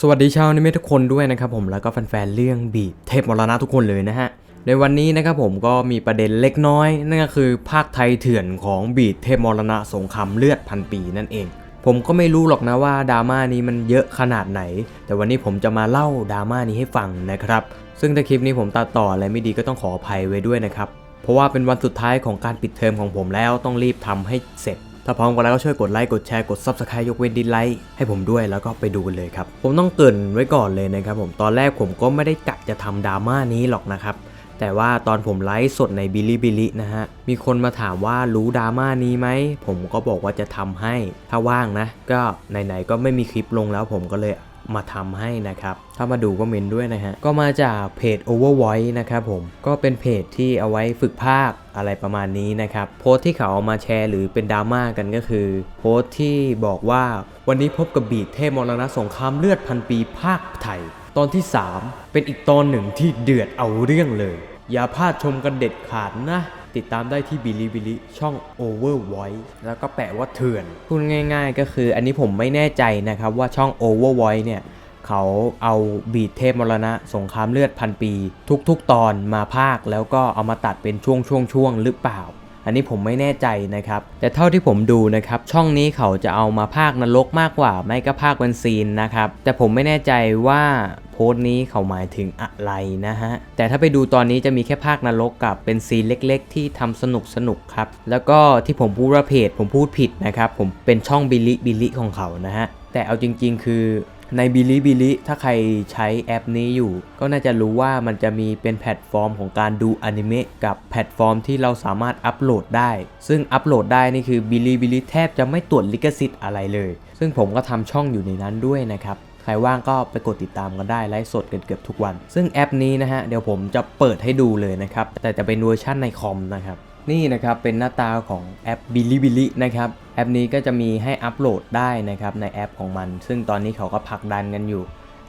สวัสดีชาวนิเมทุกคนด้วยนะครับผมแล้วก็แฟนๆเรื่องบีบเทพมรณะทุกคนเลยนะฮะ ในวันนี้นะครับผมก็มีประเด็นเล็กน้อย นั่นก็คือภาคไทยเถื่อนของบีดเทพมรณะสงครามเลือดพันปีนั่นเอง ผมก็ไม่รู้หรอกนะว่าดราม่านี้มันเยอะขนาดไหน แต่วันนี้ผมจะมาเล่าดราม่านี้ให้ฟังนะครับ ซึ่งถ้าคลิปนี้ผมตัดต่ออะไรไม่ดีก็ต้องขออภัยไว้ด้วยนะครับเพราะว่าเป็นวันสุดท้ายของการปิดเทอมของผมแล้วต้องรีบทำให้เสร็จ ถ้าพร้อมกันแล้วก็ช่วยกดไลค์กดแชร์กด Subscribe ยกเว้นดิสไลค์ให้ผมด้วยแล้วก็ไปดูกันเลยครับ ผมต้องเกรินไว้ก่อนเลยนะครับผมตอนแรกผมก็ไม่ได้กะจะทำดราม่านี้หรอกนะครับแต่ว่าตอนผมไลฟ์สดในบิลิบิลินะฮะ มีคนมาถามว่ารู้ดราม่านี้ไหม ผมก็บอกว่าจะทำให้ ถ้าว่างนะ ก็ไหนๆก็ไม่มีคลิปลงแล้วผมก็เลยมาทำให้นะครับ ถ้ามาดูก็เมนด้วยนะฮะ ก็มาจากเพจ Overvoice นะครับผม ก็เป็นเพจที่เอาไว้ฝึกภาค อะไรประมาณนี้นะครับ โพสต์ที่เขาเอามาแชร์หรือเป็นดราม่ากันก็คือ โพสต์ที่บอกว่าวันนี้พบกับบีดเทพมรณะสงครามเลือดพันปีภาคไทย ตอนที่ 3 เป็นอีกตอนหนึ่งที่เดือดเอาเรื่องเลย อย่าพลาดชมกันเด็ดขาดนะติดตามได้ที่บิลิบิลิช่อง Overvoice แล้วก็แปะว่าเถื่อนพูดง่าย ๆ ก็คืออันนี้ผมไม่แน่ใจนะครับว่าช่อง Overvoice เนี่ย เขาเอาบีดเทพมรณะสงครามเลือดพันปี ทุกๆตอนมาภาคแล้วก็เอามาตัดเป็นช่วงๆหรือเปล่า อันนี้ผมไม่แน่ใจนะครับ แต่เท่าที่ผมดูนะครับ ช่องนี้เขาจะเอามาภาคนรกมากกว่า ไม่ก็ภาคเป็นซีนนะครับ แต่ผมไม่แน่ใจว่าโพสต์นี้เขาหมายถึงอะไรนะฮะ แต่ถ้าไปดูตอนนี้จะมีแค่ภาคนรกกับเป็นซีนเล็กๆ ที่ทำสนุกสนุกครับ แล้วก็ที่ผมพูดว่าเพจผมพูดผิดนะครับ ผมเป็นช่องบิลิบิลิของเขานะฮะ แต่เอาจริง ๆ คือ ในบิลิบิลิถ้าใครใช้แอปนี้อยู่ ก็น่าจะรู้ว่ามันจะมีเป็นแพลตฟอร์มของการดูอนิเมะกับแพลตฟอร์มที่เราสามารถอัปโหลดได้ ซึ่งอัปโหลดได้นี่คือบิลิบิลิแทบจะไม่ตรวจลิขสิทธิ์อะไรเลย ซึ่งผมก็ทำช่องอยู่ในนั้นด้วยนะครับใครว่างก็ไปกดติดตามกันได้ไลฟ์สดกันเกือบทุกวัน ซึ่งแอปนี้นะฮะเดี๋ยวผมจะเปิดให้ดูเลยนะครับแต่จะเป็นเวอร์ชันในคอมนะครับ นี่นะครับเป็นหน้าตาของแอป b i l i b i l i นะครับแอปนี้ก็จะมีให้อัปโหลดได้นะครับในแอปของมัน ซึ่งตอนนี้เขาก็ผลักดันกันอยู่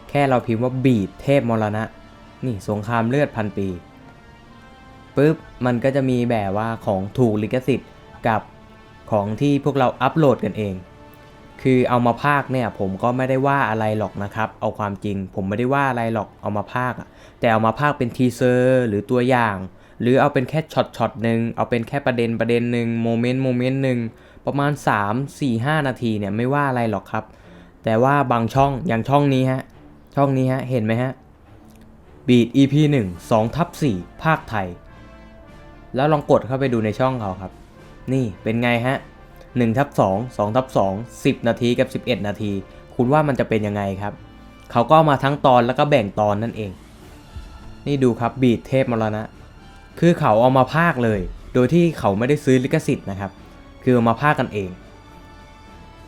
แค่เราพิมพ์ว่าบีดเทพมรณะ นี่สงครามเลือดพันปีปุ๊บมันก็จะมีแบบว่าของถูกลิขสิทธิ์กับของที่พวกเราอัปโหลดกันเอง คือเอามาพากเนี่ยผมก็ไม่ได้ว่าอะไรหรอกนะครับ เอาความจริงผมไม่ได้ว่าอะไรหรอกเอามาพากแต่เอามาพากเป็นทีเซอร์หรือตัวอย่าง หรือเอาเป็นแค่ช็อตช็อตหนึ่งเอาเป็นแค่ประเด็นประเด็นหนึ่งโมเมนต์โมเมนต์หนึ่งประมาณ 3 4 5 นาทีเนี่ยไม่ว่าอะไรหรอกครับ แต่ว่าบางช่องอย่างช่องนี้ฮะ ช่องนี้ฮะ เห็นไหมฮะบีด EP 1 2ทับ4ภาคไทย แล้วลองกดเข้าไปดูในช่องเขาครับ นี่เป็นไงฮะ1ทับ2 2ทับ2 10 นาทีกับ 11 นาที คุณว่ามันจะเป็นยังไงครับ เขาก็มาทั้งตอนแล้วก็แบ่งตอนนั่นเอง นี่ดูครับบีดเทพมรณะ คือเขาเอามาพากเลย โดยที่เขาไม่ได้ซื้อลิขสิทธิ์นะครับ คือเอามาพากกันเอง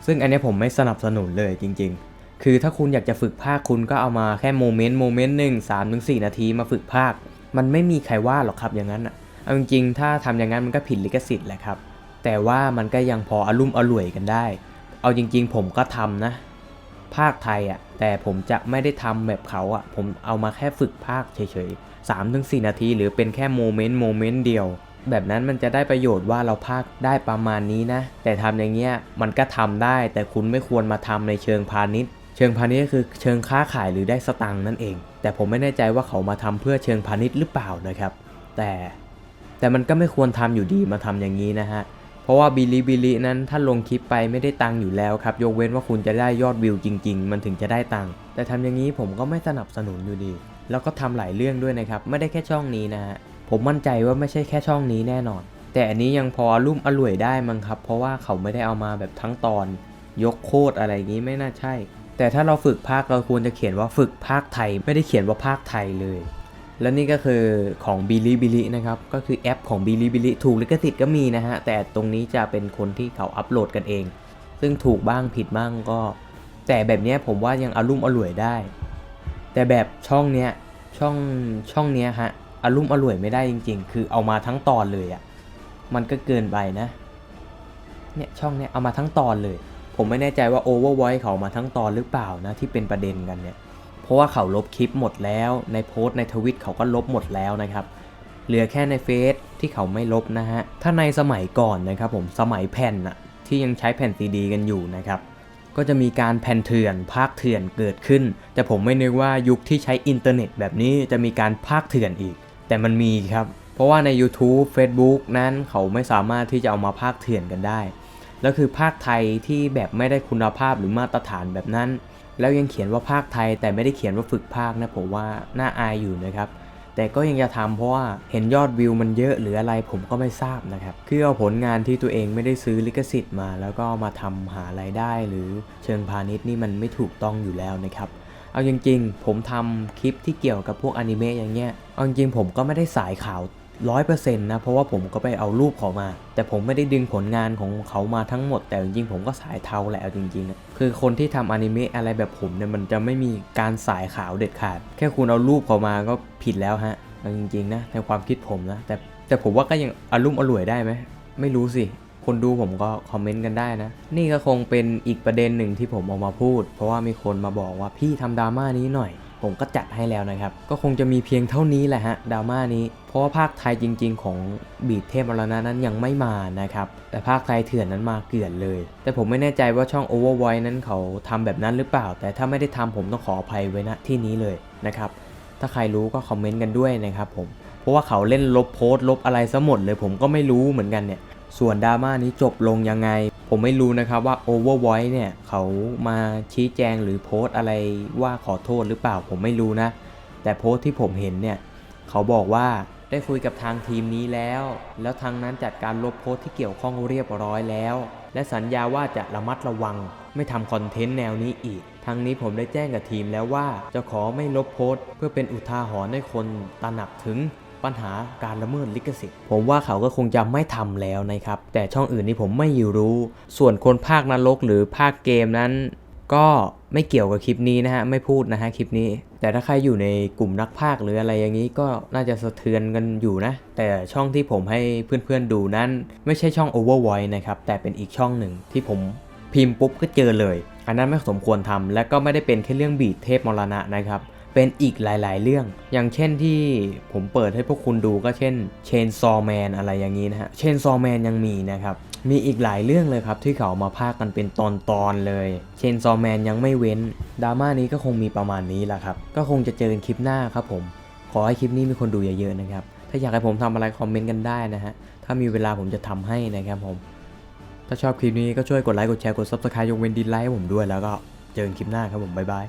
ซึ่งอันนี้ผมไม่สนับสนุนเลยจริง ๆ คือถ้าคุณอยากจะฝึกภาคคุณก็เอามาแค่โมเมนต์โมเมนต์หนึ่งสามถึงสี่นาทีมาฝึกภาค มันไม่มีใครว่าหรอกครับอย่างนั้นอะเอาจริงๆถ้าทำอย่างนั้นมันก็ผิดลิขสิทธิ์แหละครับ แต่ว่ามันก็ยังพออารมุ่มอร่วยกันได้ เอาจริง ๆ ผมก็ทำนะ ภาคไทยอะ แต่ผมจะไม่ได้ทำแบบเขาอะ ผมเอามาแค่ฝึกภาคเฉยๆ 3-4ถึงนาที หรือเป็นแค่โมเมนต์โมเมนต์เดียว แบบนั้นมันจะได้ประโยชน์ว่าเราภาคได้ประมาณนี้นะ แต่ทำอย่างเงี้ยมันก็ทำได้ แต่คุณไม่ควรมาทำในเชิงพาณิชย์ เชิงพาณิชย์ก็คือเชิงค้าขายหรือได้สตังค์นั่นเอง แต่ผมไม่แน่ใจว่าเขามาทำเพื่อเชิงพาณิชย์หรือเปล่านะครับ แต่แต่มันก็ไม่ควรทำอยู่ดีมาทำอย่างนี้นะฮะเพราะว่าบิลิบิลินั้นถ้าลงคลิปไปไม่ได้ตังค์อยู่แล้วครับ ยกเว้นว่าคุณจะได้ยอดวิวจริง ๆ มันถึงจะได้ตังค์แต่ทำอย่างนี้ผมก็ไม่สนับสนุนอยู่ดี แล้วก็ทำหลายเรื่องด้วยนะครับ ไม่ได้แค่ช่องนี้นะฮะ ผมมั่นใจว่าไม่ใช่แค่ช่องนี้แน่นอน แต่อันนี้ยังพอรุ่มอร่วยได้มั้งครับ เพราะว่าเขาไม่ได้เอามาแบบทั้งตอน ยกโคตรอะไรอย่างนี้ไม่น่าใช่ แต่ถ้าเราฝึกภาคเราควรจะเขียนว่าฝึกภาคไทย ไม่ได้เขียนว่าภาคไทยเลย และนี่ก็คือของบิลิบิลินะครับ ก็คือแอปของบิลิบิลิถูกลิขสิทธิ์ก็มีนะฮะ แต่ตรงนี้จะเป็นคนที่เขาอัปโหลดกันเอง ซึ่งถูกบ้างผิดบ้างก็ แต่แบบนี้ผมว่ายังอารมุ่มอร่วยได้ แต่แบบช่องเนี้ยช่องช่องเนี้ยฮะอารมุ่มอร่วยไม่ได้จริง ๆ คือเอามาทั้งตอนเลยอะ่ะมันก็เกินไปนะเนี่ยช่องเนี้ยเอามาทั้งตอนเลย ผมไม่แน่ใจว่า Overvoice เขาเอามาทั้งตอนหรือเปล่านะที่เป็นประเด็นกันเนี่ยเพราะว่าเขาลบคลิปหมดแล้วในโพสต์ในทวิตเขาก็ลบหมดแล้วนะครับเหลือแค่ในเฟซที่เขาไม่ลบนะฮะถ้าในสมัยก่อนนะครับผมสมัยแผ่นอะที่ยังใช้แผ่นซีดีกันอยู่นะครับ ก็จะมีการแผ่นเถื่อนภาคเถื่อนเกิดขึ้น แต่ผมไม่นึกว่ายุคที่ใช้อินเทอร์เน็ตแบบนี้จะมีการภาคเถื่อนอีก แต่มันมีครับ เพราะว่าใน YouTube Facebook นั้นเขาไม่สามารถที่จะเอามาภาคเถื่อนกันได้ แล้วคือภาคไทยที่แบบไม่ได้คุณภาพหรือมาตรฐานแบบนั้น แล้วยังเขียนว่าภาคไทยแต่ไม่ได้เขียนว่าฝึกภาคนะผมว่าน่าอายอยู่นะครับ แต่ก็ยังจะทำเพราะว่าเห็นยอดวิวมันเยอะหรืออะไรผมก็ไม่ทราบนะครับ คือเอาผลงานที่ตัวเองไม่ได้ซื้อลิขสิทธิ์มา แล้วก็มาทำหารายได้ หรือเชิงพาณิชย์นี่มันไม่ถูกต้องอยู่แล้วนะครับเอาจริงๆ ผมทำคลิปที่เกี่ยวกับพวกอนิเมะอย่างเงี้ย เอาจริงๆผมก็ไม่ได้สายข่าว ร้อยเปอร์เซ็นต์นะเพราะว่าผมก็ไปเอารูปเขามา แต่ผมไม่ได้ดึงผลงานของเขามาทั้งหมด แต่จริงๆผมก็สายเทาแหละจริงๆอะคือคนที่ทำอนิเมะอะไรแบบผมเนี่ยมันจะไม่มีการสายขาวเด็ดขาด แค่คุณเอารูปเขามาก็ผิดแล้วฮะจริงๆนะในความคิดผมนะแต่แต่ผมว่าก็ยังอารมณ์อร่วยได้ไหมไม่รู้สิคนดูผมก็คอมเมนต์กันได้นะ นี่ก็คงเป็นอีกประเด็นหนึ่งที่ผมออกมาพูด เพราะว่ามีคนมาบอกว่าพี่ทำดราม่านี้หน่อย ผมก็จัดให้แล้วนะครับ ก็คงจะมีเพียงเท่านี้แหละฮะดราม่านี้ เพราะว่าภาคไทยจริง ๆ ของบีดเทพมรณะนั้นยังไม่มานะครับ แต่ภาคไทยเถื่อนนั้นมาเกลื่อนเลย แต่ผมไม่แน่ใจว่าช่อง Overvoice นั้นเขาทำแบบนั้นหรือเปล่า แต่ถ้าไม่ได้ทำผมต้องขออภัยไว้ณที่นี้เลยนะครับ ถ้าใครรู้ก็คอมเมนต์กันด้วยนะครับผม เพราะว่าเขาเล่นลบโพสต์ลบอะไรซะหมดเลย ผมก็ไม่รู้เหมือนกันเนี่ย ส่วนดราม่านี้จบลงยังไง ผมไม่รู้นะครับว่า Overvoice เนี่ย เขามาชี้แจงหรือโพสอะไรว่าขอโทษหรือเปล่าผมไม่รู้นะ แต่โพสที่ผมเห็นเนี่ย เขาบอกว่าได้คุยกับทางทีมนี้แล้ว แล้วทางนั้นจัดการลบโพสที่เกี่ยวข้องเรียบร้อยแล้ว และสัญญาว่าจะระมัดระวัง ไม่ทำคอนเทนต์แนวนี้อีกทางนี้ผมได้แจ้งกับทีมแล้วว่า จะขอไม่ลบโพสเพื่อเป็นอุทาหรณ์ให้คนตระหนักถึง ปัญหาการละเมิดลิขสิทธิ์ ผมว่าเขาก็คงจะไม่ทำแล้วนะครับ แต่ช่องอื่นนี่ผมไม่อยู่รู้ ส่วนคนภาคนรกหรือภาคเกมนั้น ก็ไม่เกี่ยวกับคลิปนี้นะฮะไม่พูดนะฮะคลิปนี้ แต่ถ้าใครอยู่ในกลุ่มนักภาคหรืออะไรอย่างนี้ก็น่าจะสะเทือนกันอยู่นะ แต่ช่องที่ผมให้เพื่อนๆดูนั้น ไม่ใช่ช่อง Overvoice นะครับแต่เป็นอีกช่องหนึ่งที่ผมพิมพ์ปุ๊บก็เจอเลย อันนั้นไม่สมควรทำและก็ไม่ได้เป็นแค่เรื่องบีดเทพมรณะนะครับ เป็นอีกหลาย ๆ เรื่อง อย่างเช่นที่ผมเปิดให้พวกคุณดูก็เช่นเชนซอแมนอะไรอย่างนี้นะฮะเชนซอแมนยังมีนะครับ มีอีกหลายเรื่องเลยครับที่เขามาพากกันเป็นตอนๆเลยเชนซอแมนยังไม่เว้นดราม่านี้ก็คงมีประมาณนี้แหละครับ ก็คงจะเจอกันคลิปหน้าครับผม ขอให้คลิปนี้มีคนดูเยอะๆนะครับ ถ้าอยากให้ผมทำอะไรคอมเมนต์กันได้นะฮะ ถ้ามีเวลาผมจะทำให้นะครับผม ถ้าชอบคลิปนี้ก็ช่วยกดไลค์ กดแชร์ กด subscribe ยกเว้นดีไลค์ให้ผมด้วยแล้วก็เจอกันคลิปหน้าครับผม บ๊ายบาย